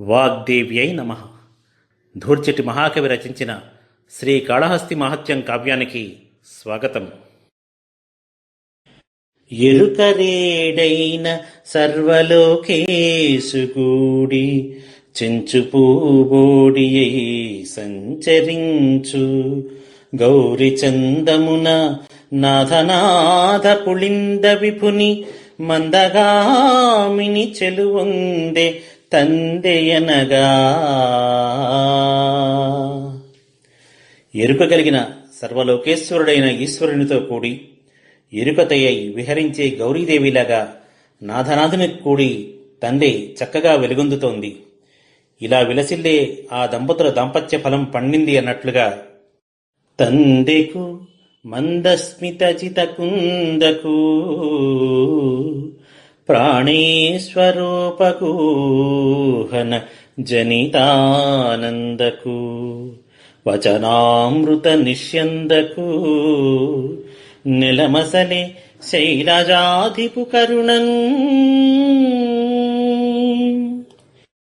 వాగ్దేవ్యై నమ. ధూర్చటి మహాకవి రచించిన శ్రీ కాళహస్తి మహత్యం కావ్యానికి స్వాగతం. ఎరుకరేడైన సర్వలోకేశుగూడి చెంచుపూబోడియై సంచరించు గౌరి చందమున నాథనాథ పుళింద విపుని మందగామిని చెలువందే తందెయనగా ఎరుక కలిగిన సర్వలోకేశ్వరుడైన ఈశ్వరునితో కూడి ఎరుకతయ్యై విహరించే గౌరీదేవిలాగా నాథనాథుని కూడి తండ్రి చక్కగా వెలుగొందుతోంది. ఇలా విలసిల్లే ఆ దంపతుల దాంపత్య ఫలం పండింది అన్నట్లుగా తందెకు మందస్మిత చిత కుందకు ప్రాణేశ్వరూపకూహన జనితానందకు వచనామృత నిష్యందకు నిలమసలే శైలజాధిపు కరుణన్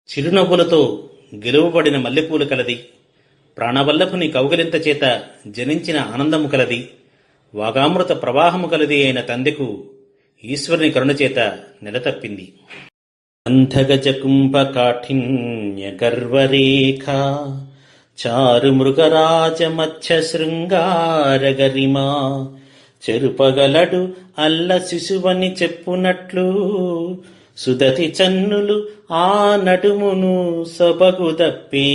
చిరునవ్వులతో గెలువబడిన మల్లెపూలు కలది ప్రాణవల్లభుని కౌగలింత చేత జనించిన ఆనందము కలది వాగామృత ప్రవాహము కలది అయిన తందెకు ఈశ్వరుని కరుణ చేత నెలతప్పింది. అంధగజకుంభ గర్వరేఖ చారు మృగరాజ మధ్య శృంగార గరిమా చెరుపగలడు అల్ల శిశువని చెప్పునట్లు సుదతి చన్నులు ఆ నడుమును సొబగు దప్పే.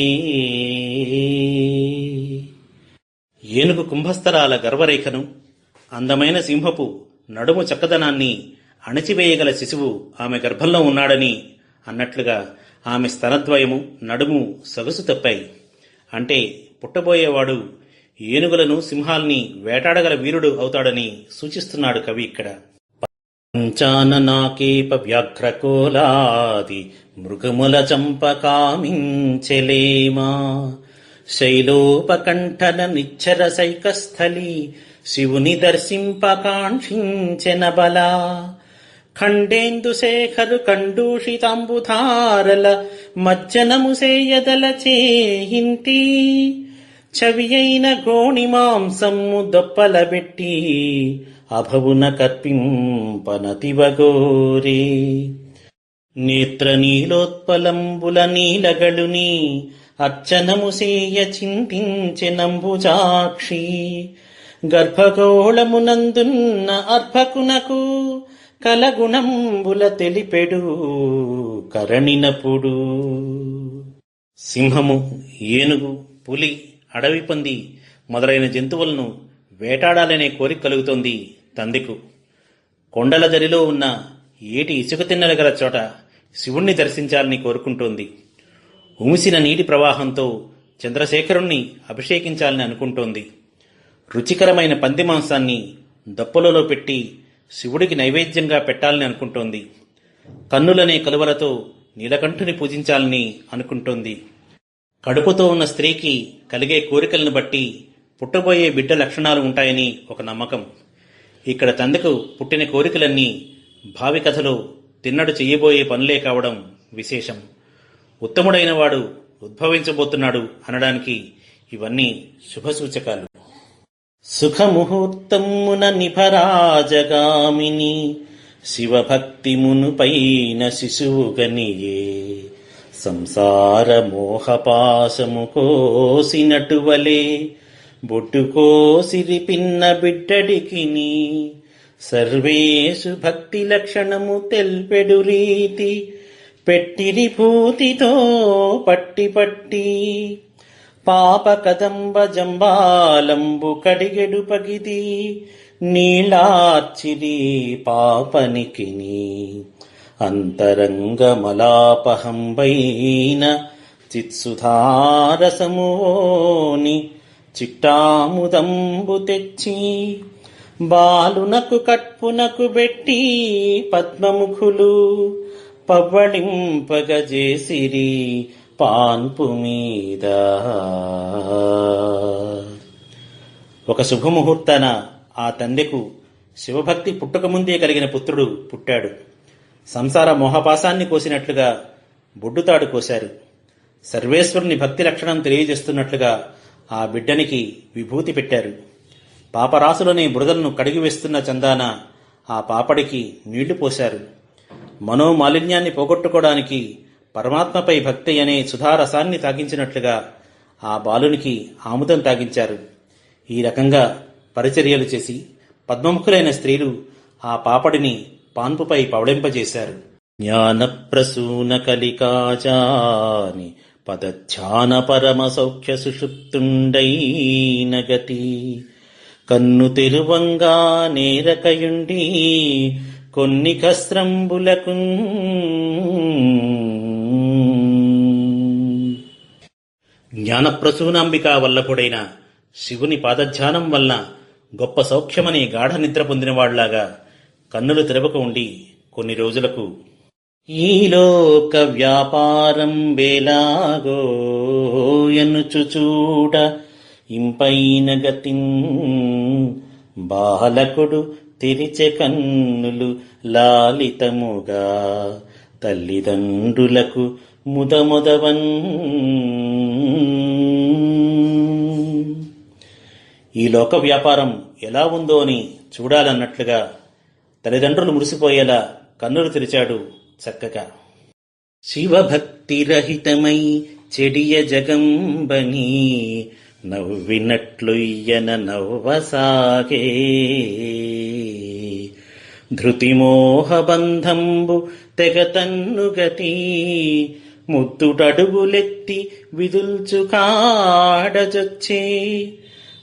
ఏనుగు కుంభస్థలాల గర్వరేఖను అందమైన సింహపు నడుము చక్కదనాన్ని అణచివేయగల శిశువు ఆమె గర్భంలో ఉన్నాడని అన్నట్లుగా ఆమె స్తనద్వయము నడుము సొగసు తప్పాయి. అంటే పుట్టబోయేవాడు ఏనుగులను సింహాల్ని వేటాడగల వీరుడు అవుతాడని సూచిస్తున్నాడు కవి ఇక్కడ. పంచాననాకేప వ్యాఘ్రకోలాది మృగముల చంపకామించెలేమా శైలోపకంఠన నిచ్చర సైకస్థలి శివుని దర్శింపకాంక్షించెన బలా ఖండేందుశేఖరు శేఖరు మజ్జనము సేయదల చేయింతి చవియైన గోణి మాంసము దొప్పలబెట్టి అభవున కర్పింపనతివగోరే నేత్ర నీలోత్పలంబుల నీలగళుని అర్చనము సేయ చింతించెనంబుజాక్షి గర్భగోళమునందున్న అర్భకునకు కలగుణంబుల తెలిపెడు కరణినపుడు. సింహము ఏనుగు పులి అడవి పంది మొదలైన జంతువులను వేటాడాలనే కోరిక కలుగుతోంది తందికు కొండల జరిలో ఉన్న ఏటి ఇసుక తిన్నెల గల చోట శివుణ్ణి దర్శించాలని కోరుకుంటోంది. ఉమిసిన నీటి ప్రవాహంతో చంద్రశేఖరుణ్ణి అభిషేకించాలని అనుకుంటోంది. రుచికరమైన పంది మాంసాన్ని దప్పలలో పెట్టి శివుడికి నైవేద్యంగా పెట్టాలని అనుకుంటోంది. కన్నులనే కలువలతో నీలకంఠుని పూజించాలని అనుకుంటోంది. కడుపుతో ఉన్న స్త్రీకి కలిగే కోరికలను బట్టి పుట్టబోయే బిడ్డ లక్షణాలు ఉంటాయని ఒక నమ్మకం. ఇక్కడ తందకు పుట్టిన కోరికలన్నీ భావి కథలో తిన్నడు చెయ్యబోయే పనులే కావడం విశేషం. ఉత్తముడైన వాడు ఉద్భవించబోతున్నాడు అనడానికి ఇవన్నీ శుభసూచకాలు. సుఖముహూర్తమున నిభరాజగామిని శివభక్తిమును పైన శిశువుగనియే సంసార మోహపాశము కోసినటువలే బొట్టుకోసిరి పిన్న బిడ్డడికిని. సర్వేషు భక్తి లక్షణము తెల్పెడు రీతి పెట్టిరి పూతితో పట్టి పట్టి పాప కదంబ జంబాలంబు కడిగెడు పగిది నీళార్చిరి పాపనికిని. అంతరంగమలాపహంబైన చిత్సుధారసముని చిట్టాముదంబు తెచ్చి బాలునకు కట్పునకు బెట్టి పద్మముఖులు పవ్వళింపగజేసిరి పాన్పు మీద. ఒక శుభముహూర్తాన ఆ తండెకు శివభక్తి పుట్టకముందే కలిగిన పుత్రుడు పుట్టాడు. సంసార మోహపాసాన్ని కోసినట్లుగా బొడ్డుతాడు కోశారు. సర్వేశ్వరుని భక్తి లక్షణం తెలియజేస్తున్నట్లుగా ఆ బిడ్డనికి విభూతి పెట్టారు. పాపరాశులనే బురదలను కడిగివేస్తున్న చందాన ఆ పాపడికి నీళ్ళు పోశారు. మనోమాలిన్యాన్ని పోగొట్టుకోవడానికి పరమాత్మపై భక్తి అనే సుధారసాన్ని తాగించినట్లుగా ఆ బాలునికి ఆముదం తాగించారు. ఈ రకంగా పరిచర్యలు చేసి పద్మముఖులైన స్త్రీలు ఆ పాపడిని పాన్పుపై పవళింపజేశారు జ్ఞానప్రసూన కలికాచాని కలికాజాని పదధ్యాన పరమ సౌఖ్య సుషుప్తుండైన గతి కన్ను తెరువంగా నేరకయుండి కొన్ని కస్త్రంబులకు. వల్ల వల్లభుడైన శివుని పాదధ్యానం వలన గొప్ప సౌఖ్యమని గాఢ నిద్ర పొందినవాళ్ళాగా కన్నులు తెరవక ఉండి కొన్ని రోజులకు. ఈ లోక వ్యాపారం వేలాగో ఎనుచు ఇంపైన గతి. బాలకుడు తెరిచె కన్నులు లాలితముగా. తల్లిదండ్రులకు ముదముదవన్. ఈ లోక వ్యాపారం ఎలా ఉందో అని చూడాలన్నట్లుగా తల్లిదండ్రులు మురిసిపోయేలా కన్నులు తెరిచాడు చక్కగా. శివభక్తిరహితమై చెడియ జగంబని నవ్వినట్లుయ్యన నవ్వసాగే. ధృతిమోహబంధంబు తెగ తెగతన్నుగతి ముద్దుటడుగులెత్తి విదుల్చు కాడజొచ్చే.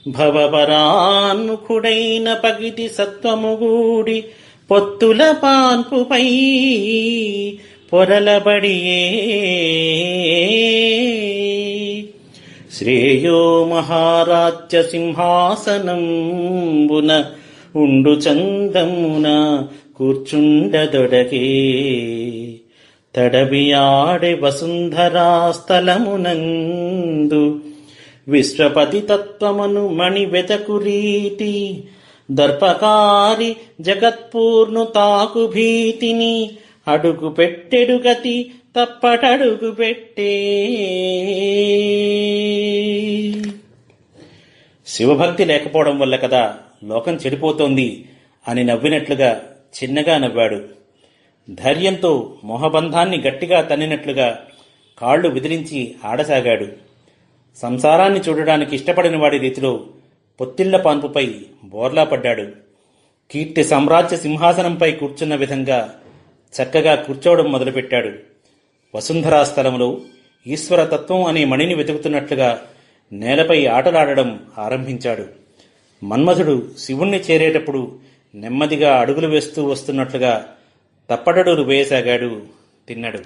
భవపరాన్ముఖుడైన పగిటి సత్వముగూడి పొత్తుల పాన్పుపై పొరలబడియే. శ్రేయో మహారాజ్య సింహాసనంబున ఉండు చందమున కూర్చుండదొడగే. తడబియాడి వసుంధరా స్థలమునందు విశ్వపతి తత్వమును మణి వెతకు రీతి దర్పకారి జగత్పూర్ణు తాకు భీతిని అడుగు పెట్టెడు గతి తప్పటడుగు పెట్టే శివభక్తి లేకపోవడం వల్ల కదా లోకం చెడిపోతోంది అని నవ్వినట్లుగా చిన్నగా నవ్వాడు. ధైర్యంతో మొహబంధాన్ని గట్టిగా తన్నినట్లుగా కాళ్ళు విదిరించి ఆడసాగాడు. సంసారాన్ని చూడడానికి ఇష్టపడిన వాడి రీతిలో పొత్తిళ్ళ పాన్పుపై బోర్లా పడ్డాడు కీర్తి సామ్రాజ్య సింహాసనంపై కూర్చున్న విధంగా చక్కగా కూర్చోవడం మొదలుపెట్టాడు. వసుంధరా స్థలంలో ఈశ్వరతత్వం అనే మణిని వెతుకుతున్నట్లుగా నేలపై ఆటలాడడం ఆరంభించాడు. మన్మధుడు శివుణ్ణి చేరేటప్పుడు నెమ్మదిగా అడుగులు వేస్తూ వస్తున్నట్లుగా తప్పడడులు వేయసాగాడు తిన్నాడు.